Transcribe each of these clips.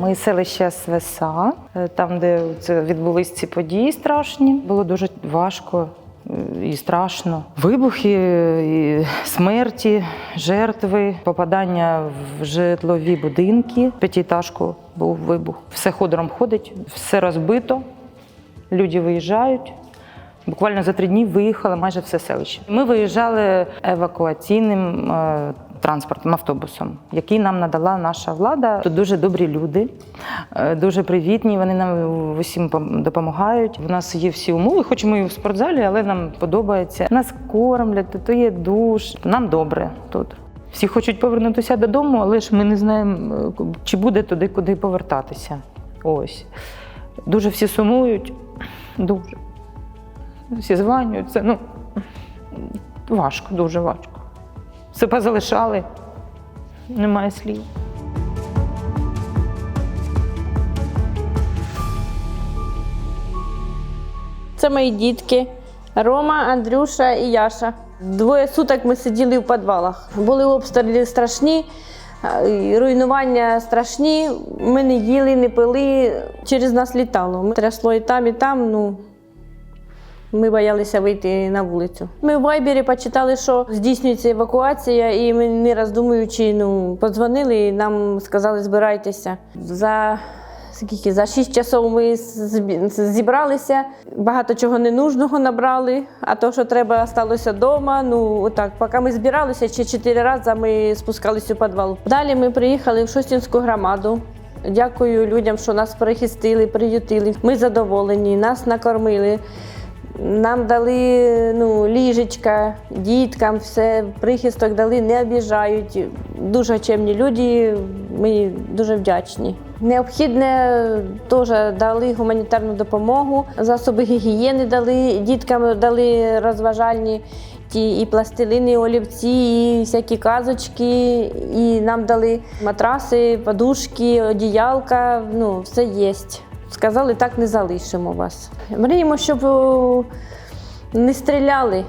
Ми селище Свеса, е, там, де відбулись ці події страшні. Було дуже важко і страшно. Вибухи, і смерті, жертви, попадання в житлові будинки. П'ятиэтажку був вибух. Все ходором ходить, все розбито. Люди виїжджають. Буквально за три дні виїхало майже все селище. Ми виїжджали евакуаційним е, транспортом, автобусом, який нам надала наша влада. Тут дуже добрі люди, е, дуже привітні. Вони нам усім допомагають. У нас є всі умови, хоч ми і в спортзалі, але нам подобається. Нас кормлять, тут є душ. Нам добре тут. Всі хочуть повернутися додому, але ж ми не знаємо, е, чи буде туди, куди повертатися. Ось. Дуже всі сумують. Дуже. Всі званюються. Ну, важко, дуже важко. Все позалишали, немає слів. Це мої дітки Рома, Андрюша і Яша. Двоє суток ми сиділи в підвалах. Були обстріли страшні, руйнування страшні. Ми не їли, не пили, через нас літало. Ми трясло і там, і там. Ну, ми боялися вийти на вулицю. Ми в Вайбері почитали, що здійснюється евакуація, і ми не роздумуючи, ну, подзвонили і нам сказали, збирайтеся. За скільки за 6 часов ми зібралися, багато чого ненужного набрали, а то, що треба, сталося вдома. Ну отак, поки ми збиралися, ще чотири рази ми спускалися у підвал. Далі ми приїхали в Шостінську громаду. Дякую людям, що нас перехистили, приютили. Ми задоволені, нас накормили. Нам дали ну, ліжечка, діткам, все, прихисток дали, не обіжають. Дуже чемні люди, ми дуже вдячні. Необхідне теж дали гуманітарну допомогу, засоби гігієни дали, діткам дали розважальні ті і пластилини, і олівці, і всякі казочки, і нам дали матраси, подушки, одіялка, ну, все є. Сказали, так не залишимо вас. Мріємо, щоб не стріляли.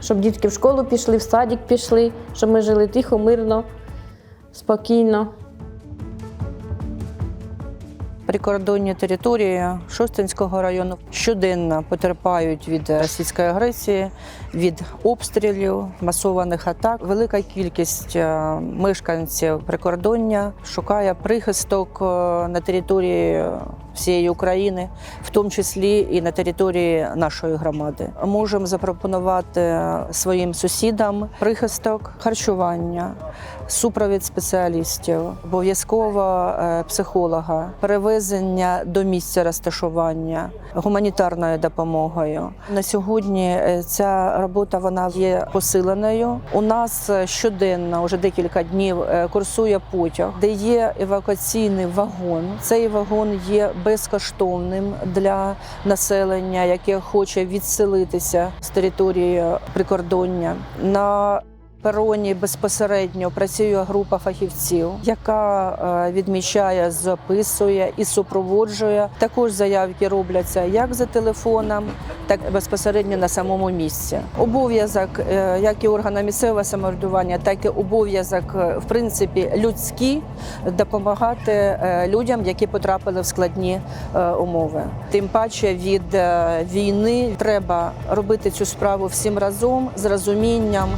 Щоб дітки в школу пішли, в садик пішли, щоб ми жили тихо, мирно, спокійно. Прикордонні території Шостинського району щоденно потерпають від російської агресії, від обстрілів, масованих атак. Велика кількість е, мешканців прикордоння шукає прихисток е, на території всієї України, в тому числі і на території нашої громади. Можемо запропонувати своїм сусідам прихисток, харчування, супровід спеціалістів, обов'язково е, психолога, перевезення до місця розташування, гуманітарною допомогою. На сьогодні е, ця робота вона є посиленою. У нас е, щоденно, вже декілька днів, е, курсує потяг, де є евакуаційний вагон. Цей вагон є безкоштовним для населення, яке хоче відселитися з території прикордоння. На пероні безпосередньо працює група фахівців, яка е, відмічає, записує і супроводжує. Також заявки робляться як за телефоном, так безпосередньо на самому місці. Обов'язок, е, як і органа місцевого самоврядування, так і обов'язок, е, в принципі, людський допомагати е, людям, які потрапили в складні умови. Тим паче від війни треба робити цю справу всім разом з розумінням.